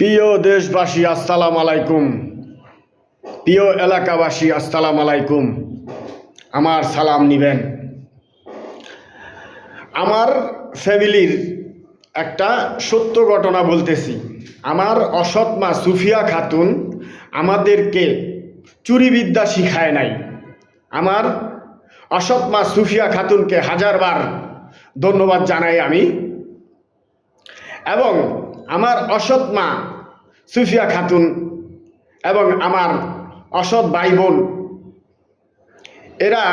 প্রিয় দেশবাসী, আসসালাম আলাইকুম। প্রিয় এলাকাবাসী, আসসালাম আলাইকুম। আমার সালাম নিবেন। আমার ফ্যামিলির একটা সত্য ঘটনা বলতেছি। আমার অসৎ মা সুফিয়া খাতুন আমাদেরকে চুরিবিদ্যা শিখায় নাই। আমার অসৎ মা সুফিয়া খাতুনকে হাজারবার ধন্যবাদ জানাই আমি। এবং আমার অসৎ মা সুফিয়া খাতুন এবং আমার অসৎ ভাই বোন এরা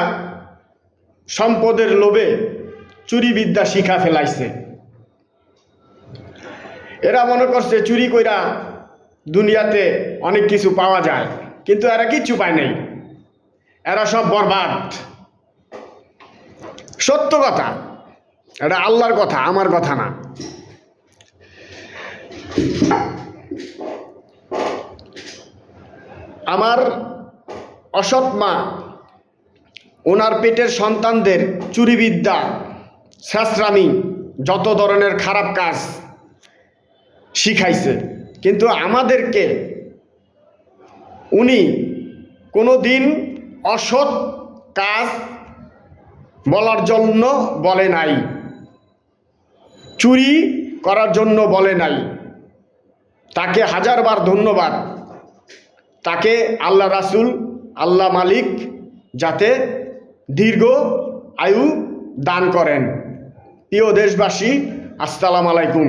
সম্পদের লোভে চুরিবিদ্যা শিখা ফেলাইছে। এরা মনে করছে চুরি কইরা দুনিয়াতে অনেক কিছু পাওয়া যায়, কিন্তু এরা কিচ্ছু পায় নাই। এরা সব বরবাদ। সত্য কথা, এটা আল্লাহর কথা, আমার কথা না। আমার অসৎ মা, ওনার পেটের সন্তানদের চুরিবিদ্যা শাস্ত্রামি যত ধরনের খারাপ কাজ শিখাইছে। কিন্তু আমাদেরকে উনি কোনো দিন অসৎ কাজ বলার জন্য বলে নাই, চুরি করার জন্য বলে নাই। তাকে হাজারবার ধন্যবাদ। তাকে আল্লাহ রাসুল, আল্লাহ মালিক যাতে দীর্ঘ আয়ু দান করেন। প্রিয় দেশবাসী, আসসালাম আলাইকুম।